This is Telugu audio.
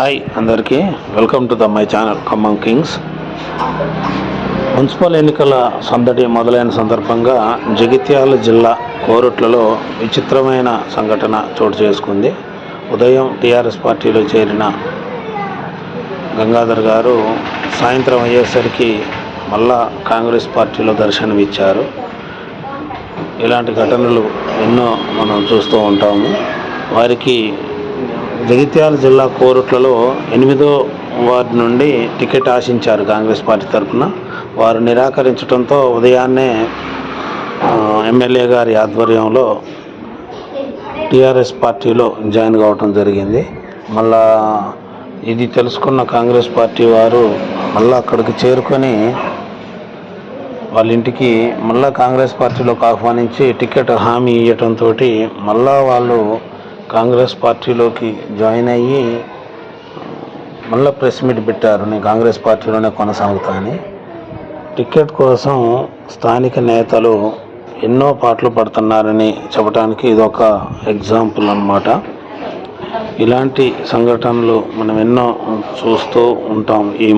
హాయ్ అందరికీ. Welcome to the my channel Khammam Kings. Municipal ఎన్నికల సందడి మొదలైన సందర్భంగా జగిత్యాల జిల్లా కోరుట్లలో విచిత్రమైన సంఘటన చోటు చేసుకుంది. ఉదయం టీఆర్ఎస్ పార్టీలో చేరిన గంగాధర్ గారు సాయంత్రం అయ్యేసరికి మళ్ళా కాంగ్రెస్ పార్టీలో దర్శనమిచ్చారు. ఇలాంటి ఘటనలు ఎన్నో మనం చూస్తూ ఉంటాము. వారికి జగిత్యాల జిల్లా కోరుట్లలో ఎనిమిదో వార్డు నుండి టికెట్ ఆశించారు కాంగ్రెస్ పార్టీ తరఫున. వారు నిరాకరించడంతో ఉదయాన్నే ఎమ్మెల్యే గారి ఆధ్వర్యంలో టీఆర్ఎస్ పార్టీలో జాయిన్ కావటం జరిగింది. మళ్ళా ఇది తెలుసుకున్న కాంగ్రెస్ పార్టీ వారు మళ్ళీ అక్కడికి చేరుకొని వాళ్ళ ఇంటికి మళ్ళీ కాంగ్రెస్ పార్టీలోకి ఆహ్వానించి టికెట్ హామీ ఇవ్వటంతో మళ్ళా వాళ్ళు కాంగ్రెస్ పార్టీలోకి జాయిన్ అయ్యి మళ్ళీ ప్రెస్ మీట్ పెట్టారు. నేను కాంగ్రెస్ పార్టీలోనే కొనసాగుతా అని టికెట్ కోసం స్థానిక నేతలు ఎన్నో పాటలు పడుతున్నారని చెప్పడానికి ఇదొక ఎగ్జాంపుల్ అన్నమాట. ఇలాంటి సంఘటనలు మనం ఎన్నో చూస్తూ ఉంటాం ఈ